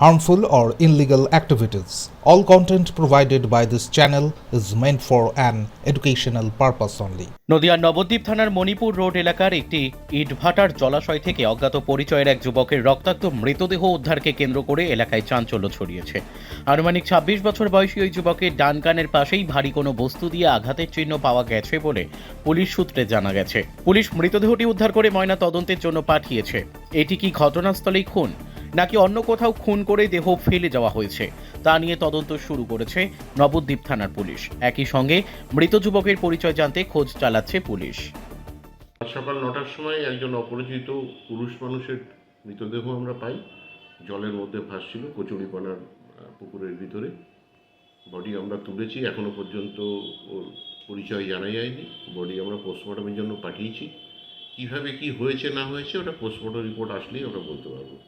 harmful, or illegal activities. All content provided by this channel is meant for an educational purpose only. নদিয়ার নবদ্বীপ থানার Manipur road এলাকার একটি ইটভাটার জলাশয় থেকে অজ্ঞাত পরিচয়ের এক যুবকের রক্তাক্ত মৃতদেহ উদ্ধারকে কেন্দ্র করে এলাকায় চাঞ্চল্য ছড়িয়েছে আনুমানিক ছাব্বিশ বছর বয়সী ওই যুবকের ডান কানের পাশেই ভারী কোনো বস্তু দিয়ে আঘাতের চিহ্ন পাওয়া গেছে বলে পুলিশ সূত্রে জানা গেছে পুলিশ মৃতদেহটি উদ্ধার করে ময়না তদন্তের জন্য পাঠিয়েছে এটি কি ঘটনাস্থলেই খুন নাকি অন্য কোথাও খুন করে দেহ ফেলে যাওয়া হয়েছে? তা নিয়ে তদন্ত শুরু করেছে নবদ্বীপ থানার পুলিশ। একই সঙ্গে মৃত যুবকের পরিচয় জানতে খোঁজ চালাচ্ছে পুলিশ। সকাল নটার সময় একজন অপরিচিত পুরুষ মানুষের মৃতদেহ আমরা পাই। জলের মধ্যে ভাসছিল, কচুরিপানার পুকুরের ভিতরে। বডি আমরা তুলেছি, এখনও পর্যন্ত ওর পরিচয় জানা যায়নি। বডি আমরা পোস্টমর্টমের জন্য পাঠিয়েছি। কীভাবে কি হয়েছে, না হয়েছে, ওটা পোস্টমর্টম রিপোর্ট আসলেই আমরা বলতে পারব।